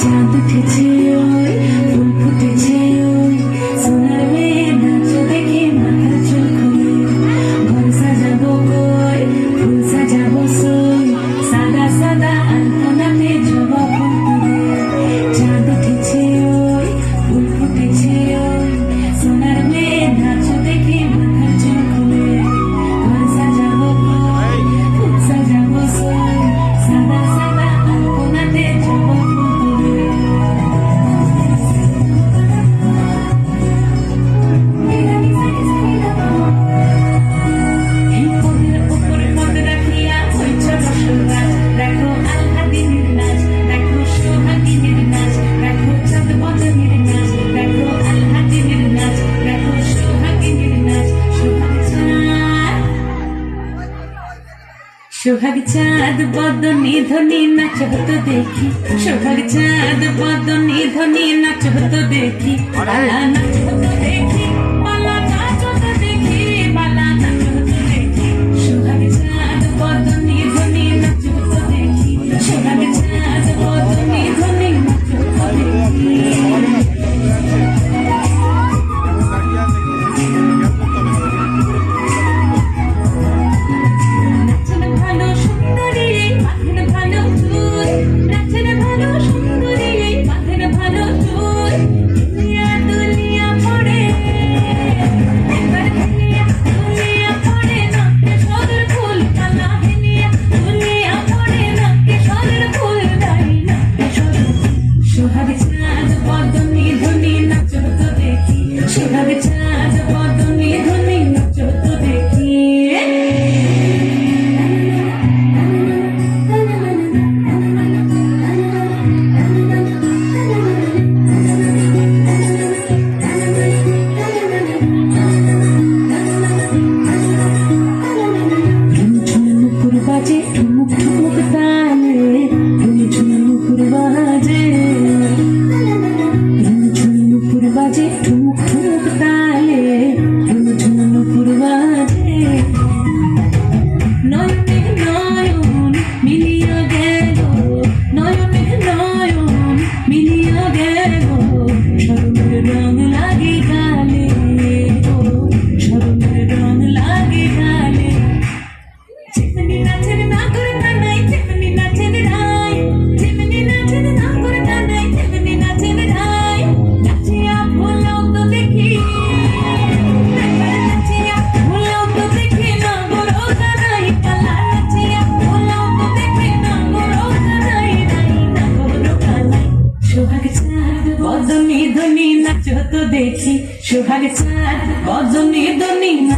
চাঁদ উঠেছে সোহাগ চাঁদ, বদনি ধনি নাচ হতো দেখি। সোহাগ চাঁদ, বদনি ধনি নাচ হতো দেখি। নাচ হতো 就那个。Thank you. যত দেখি সোহাগ চাঁদ বজনী দুনিয়া